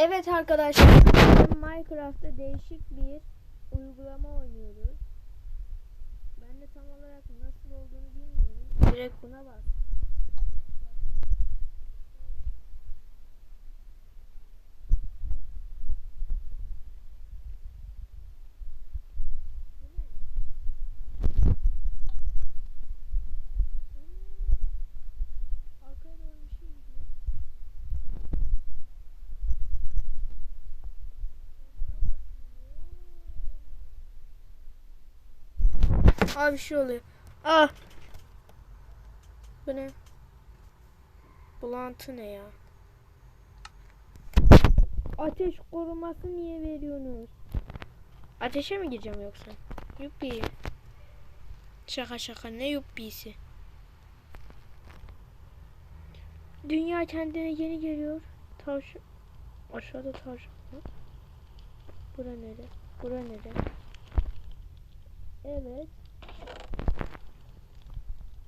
Evet arkadaşlar Minecraft'ta değişik bir uygulama oynuyoruz. Ben de tam olarak nasıl olduğunu bilmiyorum. Direkt buna bak. Arkaya doğru bir şey gidiyor. Abi bir şey oluyor. Ah. Bu ne? Bulantı ne ya? Ateş koruması niye veriyorsunuz? Ateşe mi gireceğim yoksa? Yuppi. Şaka şaka ne yuppisi? Dünya kendine yeni geliyor. Tavşan. Aşağıda tavşan var. Bura nere? Bura nere? Evet. Cute. Evet başladık seni. Sana öyle. Vallahi yapılan bir şey olursa ben kesin sanmıyorum. Yüzde yüz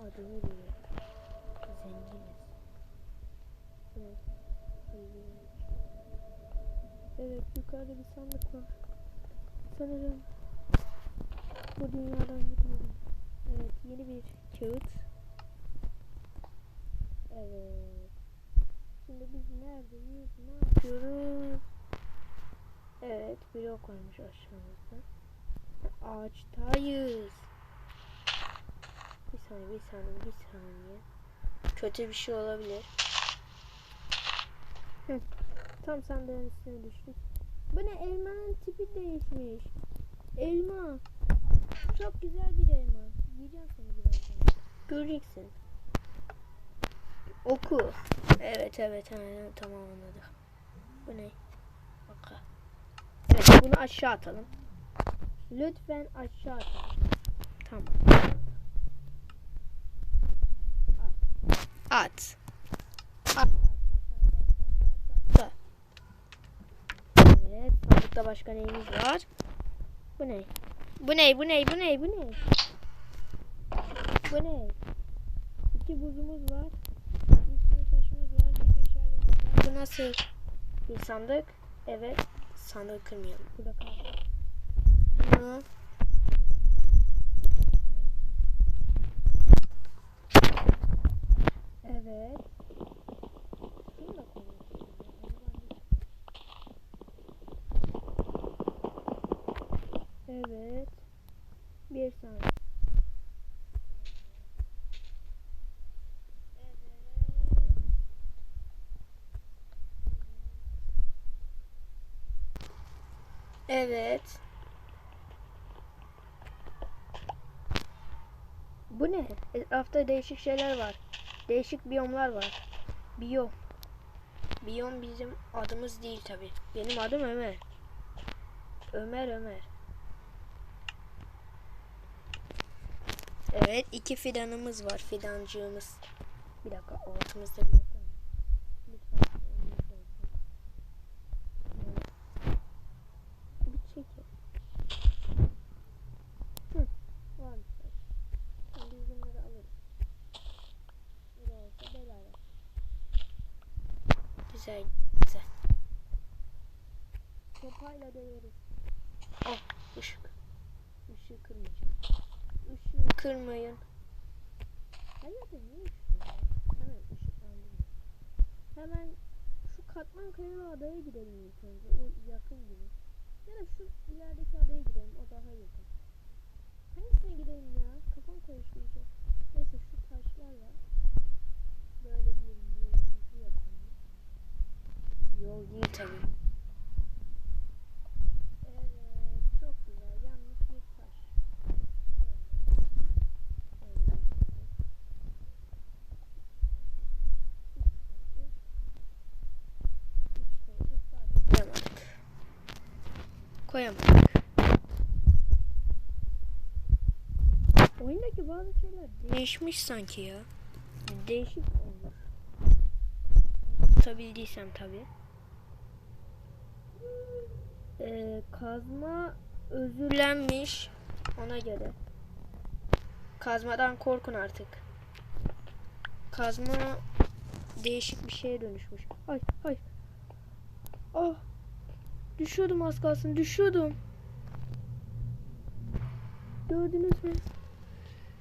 Adını diyor. Zenginiz. Evet. Evet yukarıda bir sandık var. Sanırım bu dünyadan gidiyorum. Evet yeni bir kağıt. Evet. Şimdi biz neredeyiz? Ne yapıyoruz? Evet blok varmış aşağımızda. Ağaçtayız. Bir saniye, bir saniye, bir saniye. Kötü bir şey olabilir. Hı. Tam sandığın üstüne düştük. Bu ne? Elmanın tipi değişmiş. Elma. Çok güzel bir elma. Yiyeceğim seni birazdan. Göreceksin. Oku. Evet evet aynen tamam anladık. Bu ne? Oku. Evet bunu aşağı atalım. Lütfen aşağı atalım. Tamam. At. At. Evet. Sandıkta başka neyimiz var? Bu ne? Bu ne? Bu ne? Bu ne? Bu ne? Bu ne? İki buzumuz var. Bir sürü taşımız var. Bir meşalemiz var. Bu nasıl? Bir sandık. Evet. Sandığı kırmayalım. Burada kalsın. Bunu Evet. Evet. Bir saniye. Evet. Bu ne? Etrafta değişik şeyler var. Değişik biyomlar var. Biyom. Biyom bizim adımız değil tabi. Benim adım Ömer. Ömer Ömer. Evet iki fidanımız var. Fidancığımız. Bir dakika altımızda bir dakika. Lütfen. önümüzde olsun. Evet. Bir çekin. Hı. Varmış. Şimdi biz bunları alırız. Ne olsa bedava. Güzel. Güzel. Sopayla döveriz. Ah ışık. Işığı kırmayacağım. Işığı kırmayın. Hayırdır niye ışık? Hemen ışıklandırma. Hemen şu katman kayalı adaya gidelim ilk önce. O yakın gibi. Ya da şu ilerideki adaya gidelim. O daha yakın. Hangisine gidelim ya? Kafam karıştı iyice. Neyse şu taşlarla böyle bir. Yol değil tabii. Evet, çok güzel. Yalnız bir taş. Koyamadık. Koyamadık. Oyundaki bazı şeyler değişmiş sanki ya. Değişik olmuş. Tutabildiysem tabii. Ee, kazma özürlenmiş ona göre. Kazmadan korkun artık. Kazma değişik bir şeye dönüşmüş. Ay ay. Ah. Düşüyordum az kalsın düşüyordum. Gördünüz mü?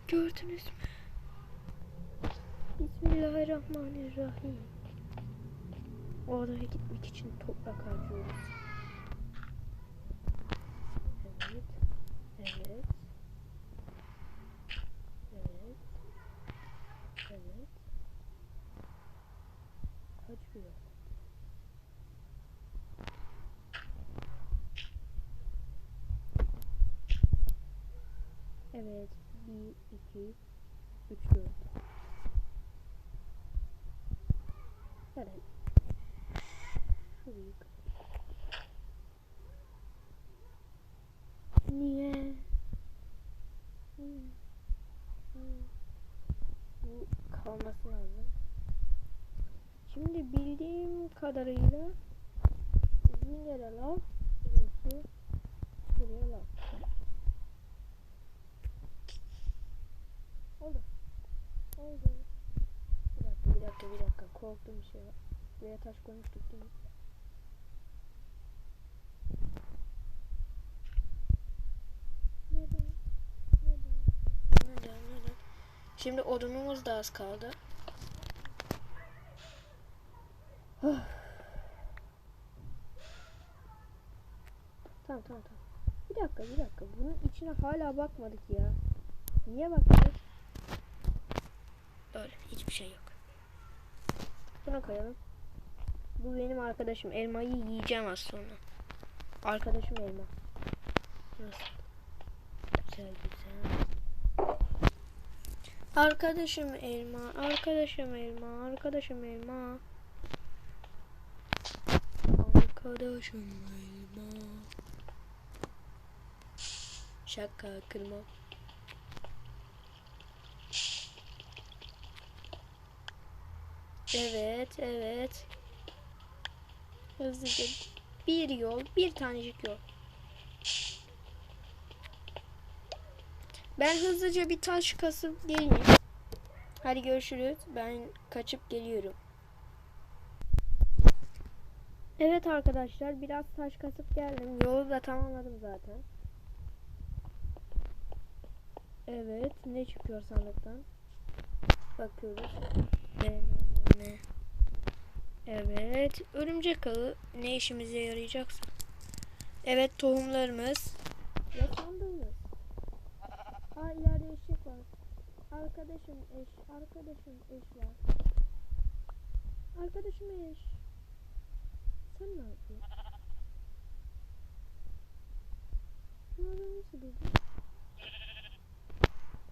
Gördünüz mü? Bismillahirrahmanirrahim. O adaya gitmek için toprak harcıyoruz. Evet. Evet. Evet. Evet. Kaç bir yol? Evet. 1, 2, 3, 4. Evet. Şurayı Niye? Bu kalması lazım. Şimdi bildiğim kadarıyla yere lav, burası buraya lav. Oldu. Oldu. Bir dakika, bir dakika, bir dakika. Korktuğum bir şey var. Buraya taş koymuştuk değil mi? Neden? Neden? Neden? Neden? Şimdi odunumuz da az kaldı. tamam tamam tamam. Bir dakika bir dakika. Bunun içine hala bakmadık ya. Niye bakmadık? Öyle hiçbir şey yok. Buna koyalım. Bu benim arkadaşım. Elmayı yiyeceğim az sonra. Arkadaşım elma. Nasıl? Güzel güzel. Arkadaşım elma, arkadaşım elma, arkadaşım elma. Arkadaşım elma. Şaka kırma. Evet, evet. Hızlıca bir yol, bir tanecik yol. Ben hızlıca bir taş kasıp geleyim. Hadi görüşürüz. Ben kaçıp geliyorum. Evet arkadaşlar biraz taş kasıp geldim. Yolu da tamamladım zaten. Evet ne çıkıyor sandıktan? Bakıyoruz. Ne. Evet örümcek ağı ne işimize yarayacaksa. Evet tohumlarımız. Sandığımız. Aa ileride eşek var. Arkadaşım eş, arkadaşım eş var. Arkadaşım eş. Sen ne yapıyorsun? Sen orada nasıl durdun?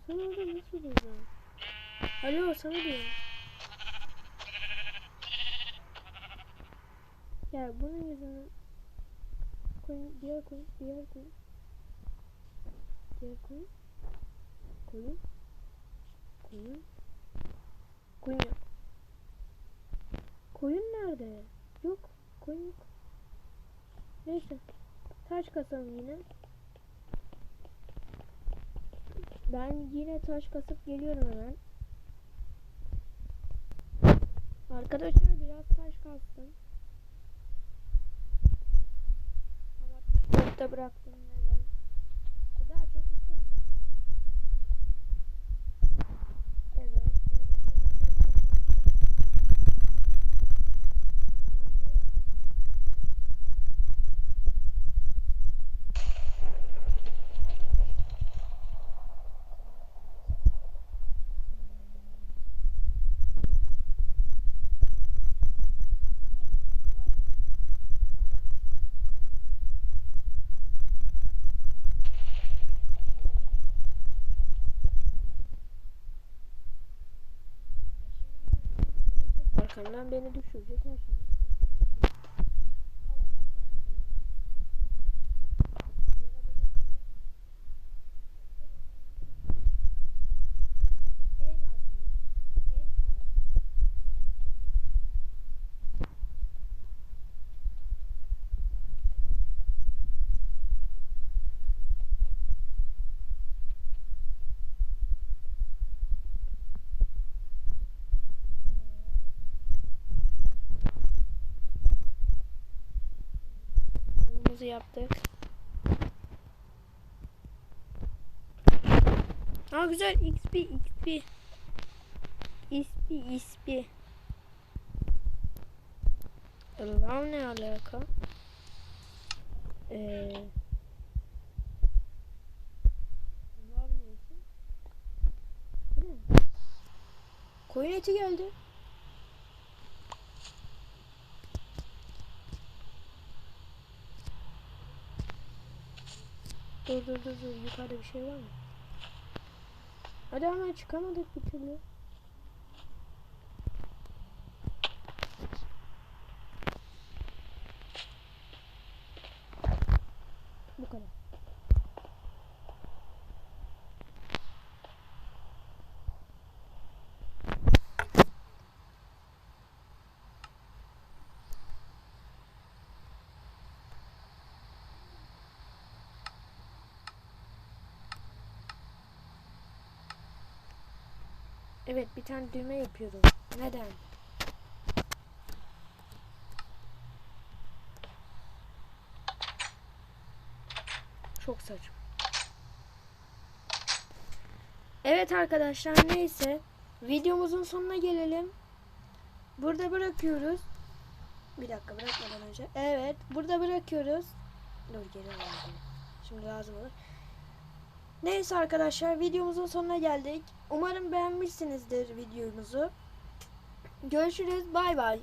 Sen orada nasıl durdun? Alo sana diyorum. Ya bunun yüzünden koyun, diğer koyun, diğer koyun. Diğer koyun. Koyun. Koyun. Koyun yok. Koyun nerede? Yok. Koyun yok. Neyse. Taş kasalım yine. Ben yine taş kasıp geliyorum hemen. Arkadaşlar biraz taş kastım. Ama çöpte bıraktım neden? Daha çok istemiyorum. Evet, evet, evet, evet, evet, evet. Ama niye yani? Arkamdan beni düşürecek her Videomuzu yaptık. Aa güzel XP XP. XP XP. Allah ne alaka? Ee? Koyun eti geldi. Dur dur dur yukarıda bir şey var mı? Hadi ama çıkamadık bir türlü. Bu kadar. Evet bir tane düğme yapıyordum. Neden? Çok saçma. Evet arkadaşlar neyse. Videomuzun sonuna gelelim. Burada bırakıyoruz. Bir dakika bırakmadan önce. Evet burada bırakıyoruz. Dur geri alalım. Şimdi lazım olur. Neyse arkadaşlar videomuzun sonuna geldik. Umarım beğenmişsinizdir videomuzu. Görüşürüz. Bay bay.